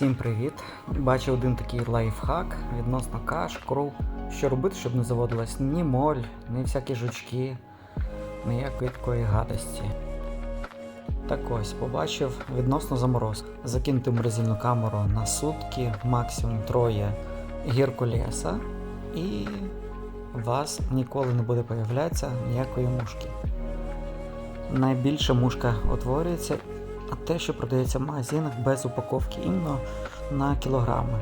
Всім привіт! Бачив один такий лайфхак відносно каш, круп. Що робити, щоб не заводилась ні моль, ні всякі жучки, ніякої такої гадості. Так ось, побачив відносно заморозки. Закинути морозильну камеру на сутки, максимум троє гіркулеса, і у вас ніколи не буде появлятися ніякої мушки. Найбільша мушка утворюється а те, що продається в магазинах без упаковки іменно на кілограми.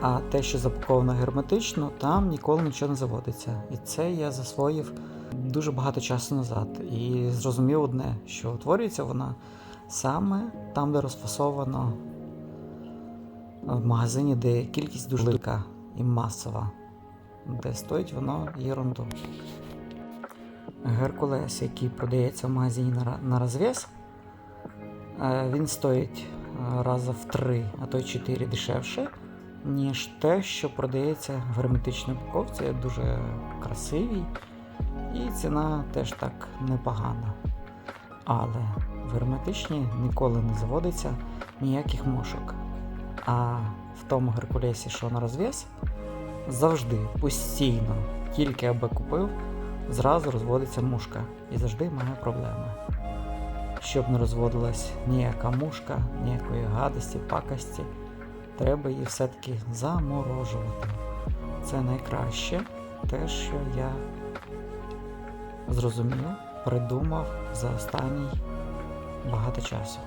А те, що запаковано герметично, там ніколи нічого не заводиться. І це я засвоїв дуже багато часу назад. І зрозумів одне, що утворюється вона саме там, де розфасовано в магазині, де кількість дуже велика і масова, де стоїть воно ерунду. Геркулес, який продається в магазині на, розв'яз, Він стоїть е, раза в 3, а то й 4 дешевше, ніж те, що продається в герметичній упаковці. Дуже красивий. І ціна теж так непогана. Але в герметичній ніколи не заводиться ніяких мошок. А в тому Геркулесі, що на розв'яз, завжди постійно, тільки аби купив, зразу розводиться мушка і завжди має проблеми щоб не розводилась ніяка мушка, ніякої гадості, пакості, треба її все-таки заморожувати. Це найкраще те, що я зрозумів, придумав за останній багато часу.